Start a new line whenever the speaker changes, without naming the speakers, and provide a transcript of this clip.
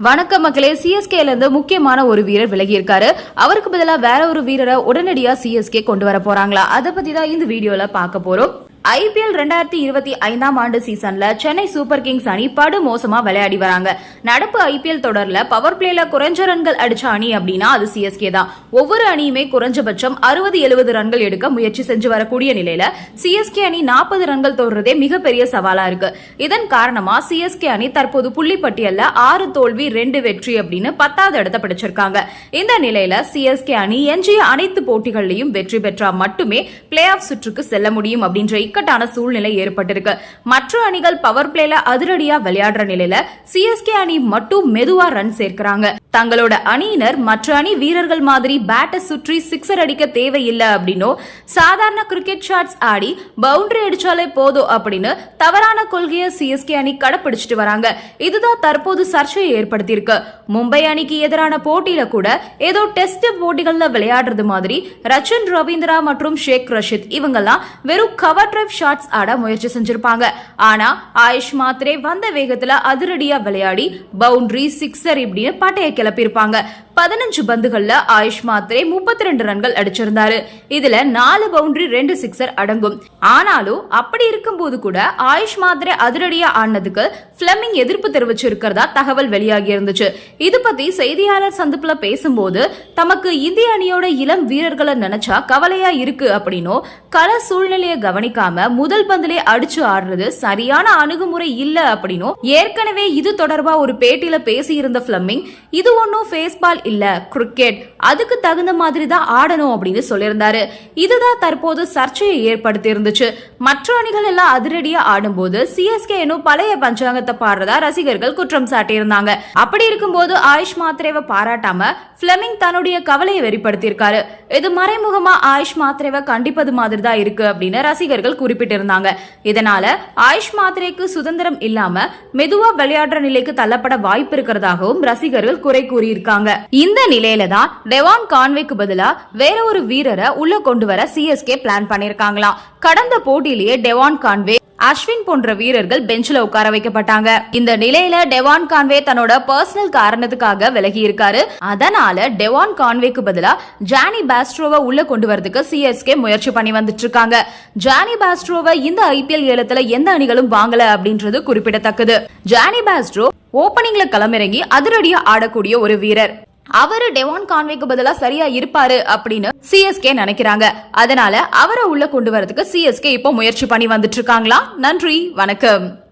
வணக்கம் மக்களே சிஎஸ்கேல இருந்து முக்கியமான ஒரு வீரர் விலகி இருக்காரு அவருக்கு பதிலாக வேற ஒரு வீரரை உடனடியாக சிஎஸ்கே கொண்டு வர போறாங்களா? அதை பத்தி தான் இந்த வீடியோல பார்க்க போறோம். ஐபிஎல் ரெண்டாயிரத்தி இருபத்தி ஐந்தாம் ஆண்டு சீசன்ல சென்னை சூப்பர் கிங்ஸ் அணி படு மோசமா விளையாடி வராங்க. நடப்பு ஐபிஎல் தொடர்ல பவர் பிளேல குறைஞ்ச ரன்கள் அடிச்ச அணி அப்படின்னா அது சிஎஸ்கே தான். ஒவ்வொரு அணியுமே குறைஞ்சபட்சம் அறுபது எழுபது ரன்கள் எடுக்க முயற்சி செஞ்சு வரக்கூடிய நிலையில சிஎஸ்கே அணி நாற்பது ரன்கள் தோடுறதே மிகப்பெரிய சவாலா இருக்கு. இதன் காரணமா சிஎஸ்கே அணி தற்போது புள்ளி பட்டியல்ல ஆறு தோல்வி ரெண்டு வெற்றி அப்படின்னு பத்தாவது இடத்த பிடிச்சிருக்காங்க. இந்த நிலையில சிஎஸ்கே அணி எஞ்சிய அனைத்து போட்டிகளையும் வெற்றி பெற்றா மட்டுமே பிளே ஆஃப் சுற்றுக்கு செல்ல முடியும் அப்படின்ற இக்கட்டான சூழ்நிலை ஏற்பட்டிருக்கு. மற்ற அணிகள் பவர் பிளேல அதிரடியா விளையாடுற நிலையில சிஎஸ்கே அணி மட்டும் மெதுவா ரன் சேர்க்கிறாங்க. தங்களோட அணியினர் மற்ற அணி வீரர்கள் மாதிரி பேட்டை சுற்றி சிக்ஸர் அடிக்க தேவையில்லை அப்படின்னோ சாதாரண கிரிக்கெட் ஷாட்ஸ் ஆடி பவுண்டரி அடிச்சாலே போதும் அப்படின்னு தவறான கொள்கையை சிஎஸ்கே அணி கடைபிடிச்சிட்டு வராங்க. இதுதான் தற்போது சர்ச்சையை ஏற்படுத்தியிருக்கு. மும்பை அணிக்கு எதிரான போட்டியில கூட ஏதோ டெஸ்ட் போட்டிகள்ல விளையாடுறது மாதிரி ரச்சன் ரவீந்திரா மற்றும் ஷேக் ரஷித் இவங்கெல்லாம் வெறும் கவர் ஆஃப் ஷாட்ஸ் ஆட முயற்சி செஞ்சிருப்பாங்க. ஆனா ஆயுஷ் மாத்ரே வந்த வேகத்துல அதிரடியா விளையாடி பவுண்டரி சிக்ஸர் இப்படின்னு பட்டையை கிளப்பியிருப்பாங்க. பதினஞ்சு பந்துகள்ல ஆயுஷ் மாத்ரே முப்பத்தி ரெண்டு ரன்கள் அடிச்சிருந்தாரு. இதுல நாலு பவுண்டரி ரெண்டு சிக்ஸர் அடங்கும். ஆனாலும் அப்படி இருக்கும்போது கூட ஆயுஷ் மாத்ரே அதிரடியா ஆடினதுக்கு பிளமிங் எதிர்ப்பு தெரிவிச்சிருக்கிறதா தகவல் வெளியாகி இருந்துச்சு. இது பத்தி செய்தியாளர் சந்திப்புல பேசும்போது தமக்கு இந்திய அணியோட இளம் வீரர்களை நினைச்சா கவலையா இருக்கு அப்படின்னும் கள சூழ்நிலையை கவனிக்காம முதல் பந்திலே அடிச்சு ஆடுறது சரியான அணுகுமுறை இல்ல அப்படின்னும் ஏற்கனவே இது தொடர்பா ஒரு பேட்டியில பேசியிருந்த பிளம்மிங் இது ஒன்னும் ஃபேஸ் பால் இல்ல கிரிக்கெட் அதுக்கு தகுந்த மாதிரி தான் ஆடணும் அப்படின்னு சொல்லியிருந்தாரு. இதுதான் தற்போது சர்ச்சையை ஏற்படுத்தி இருந்துச்சு மற்ற அணிகள் எல்லாம் அதிரடியா ஆடும்போது சிஎஸ்கே இன்னும் பழைய பஞ்சாங்கத்தை பாடுறதா ரசிகர்கள் குற்றம் சாட்டியிருந்தாங்க. அப்படி இருக்கும்போது ஆயுஷ் மாத்ரேவை பாராட்டாம பிளமிங் தன்னுடைய கவலையை வெளிப்படுத்தியிருக்காரு. இது மறைமுகமா ஆயுஷ் மாத்ரேவை கண்டிப்பது மாதிரி தான் இருக்கு அப்படின்னு ரசிகர்கள் குறிப்பிட்டிருந்தாங்க. இதனால ஆயுஷ் மாத்ரேக்கு சுதந்திரம் இல்லாம மெதுவா விளையாடுற நிலைக்கு தள்ளப்பட வாய்ப்பு இருக்கிறதாகவும் ரசிகர்கள் குறை கூறியிருக்காங்க. இந்த நிலையில தான் டெவான் கான்வேக்கு பதிலா வேற ஒரு வீரரை உள்ள கொண்டு வர சிஎஸ்கே பிளான் பண்ணிருக்காங்களாம் கடந்த போட்டியிலேயே டெவான் கான்வே அஸ்வின் போன்ற வீரர்கள் பெஞ்சில் உட்கார வைக்கப்பட்டாங்க. இந்த நிலையில டெவான் கான்வே தன்னோட பர்சனல் காரணத்துக்காக விலகி இருக்காரு. அதனால டெவான் கான்வேக்கு பதிலா ஜானி பாஸ்ட்ரோவை உள்ள கொண்டு வரதுக்கு சிஎஸ்கே முயற்சி பண்ணி வந்துட்டு இருக்காங்க ஜானி பாஸ்ட்ரோவை இந்த ஐபிஎல் ஏலத்துல எந்த அணிகளும் வாங்கல அப்படின்றது குறிப்பிடத்தக்கது. ஜானி பாஸ்ட்ரோ ஓபனிங்ல களமிறங்கி அதிரடியா ஆடக்கூடிய ஒரு வீரர். அவரு டெவான் கான்வேக்கு பதிலா சரியா இருப்பாரு அப்படின்னு சிஎஸ்கே நினைக்கிறாங்க. அதனால அவரை உள்ள கொண்டு வரதுக்கு சிஎஸ்கே இப்போ முயற்சி பண்ணி வந்துட்டு இருக்காங்களா? நன்றி வணக்கம்.